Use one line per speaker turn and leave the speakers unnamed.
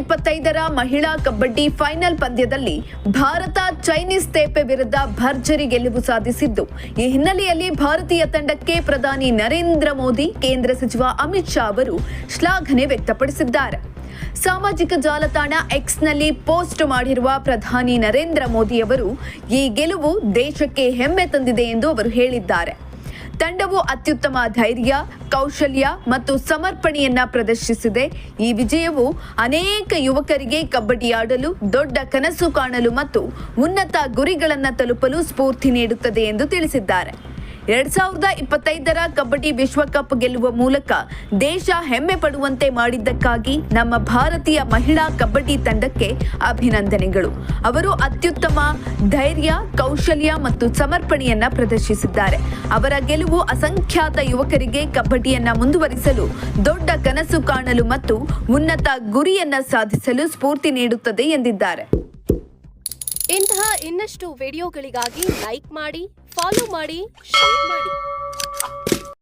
ಇಪ್ಪತ್ತೈದರ ಮಹಿಳಾ ಕಬಡ್ಡಿ ಫೈನಲ್ ಪಂದ್ಯದಲ್ಲಿ ಭಾರತ ಚೈನೀಸ್ ತೇಪೆ ವಿರುದ್ಧ ಭರ್ಜರಿ ಗೆಲುವು ಸಾಧಿಸಿದ್ದು. ಈ ಹಿನ್ನೆಲೆಯಲ್ಲಿ ಭಾರತೀಯ ತಂಡಕ್ಕೆ ಪ್ರಧಾನಿ ನರೇಂದ್ರ ಮೋದಿ, ಕೇಂದ್ರ ಸಚಿವ ಅಮಿತ್ ಶಾ ಅವರು ಶ್ಲಾಘನೆ ವ್ಯಕ್ತಪಡಿಸಿದ್ದಾರೆ. ಸಾಮಾಜಿಕ ಜಾಲತಾಣ ಎಕ್ಸ್ನಲ್ಲಿ ಪೋಸ್ಟ್ ಮಾಡಿರುವ ಪ್ರಧಾನಿ ನರೇಂದ್ರ ಮೋದಿ ಅವರು, ಈ ಗೆಲುವು ದೇಶಕ್ಕೆ ಹೆಮ್ಮೆ ತಂದಿದೆ ಎಂದು ಅವರು ಹೇಳಿದ್ದಾರೆ. ತಂಡವು ಅತ್ಯುತ್ತಮ ಧೈರ್ಯ, ಕೌಶಲ್ಯ ಮತ್ತು ಸಮರ್ಪಣೆಯನ್ನ ಪ್ರದರ್ಶಿಸಿದೆ. ಈ ವಿಜಯವು ಅನೇಕ ಯುವಕರಿಗೆ ಕಬಡ್ಡಿ ಆಡಲು ದೊಡ್ಡ ಕನಸು ಕಾಣಲು ಮತ್ತು ಉನ್ನತ ಗುರಿಗಳನ್ನು ತಲುಪಲು ಸ್ಫೂರ್ತಿ ನೀಡುತ್ತದೆ ಎಂದು ತಿಳಿಸಿದ್ದಾರೆ. ಎರಡ್ ಸಾವಿರದ ಇಪ್ಪತ್ತೈದರ ಕಬಡ್ಡಿ ವಿಶ್ವಕಪ್ ಗೆಲ್ಲುವ ಮೂಲಕ ದೇಶ ಹೆಮ್ಮೆ ಪಡುವಂತೆ ಮಾಡಿದ್ದಕ್ಕಾಗಿ ನಮ್ಮ ಭಾರತೀಯ ಮಹಿಳಾ ಕಬಡ್ಡಿ ತಂಡಕ್ಕೆ ಅಭಿನಂದನೆಗಳು. ಅವರು ಅತ್ಯುತ್ತಮ ಧೈರ್ಯ, ಕೌಶಲ್ಯ ಮತ್ತು ಸಮರ್ಪಣೆಯನ್ನ ಪ್ರದರ್ಶಿಸಿದ್ದಾರೆ. ಅವರ ಗೆಲುವು ಅಸಂಖ್ಯಾತ ಯುವಕರಿಗೆ ಕಬಡ್ಡಿಯನ್ನ ಮುಂದುವರಿಸಲು, ದೊಡ್ಡ ಕನಸು ಕಾಣಲು ಮತ್ತು ಉನ್ನತ ಗುರಿಯನ್ನ ಸಾಧಿಸಲು ಸ್ಫೂರ್ತಿ ನೀಡುತ್ತದೆ ಎಂದಿದ್ದಾರೆ.
ಇಂತಹ ಇನ್ನಷ್ಟು ವಿಡಿಯೋಗಳಿಗಾಗಿ ಲೈಕ್ ಮಾಡಿ ಫಾಲೋ ಮಾಡಿ ಶೇರ್ ಮಾಡಿ.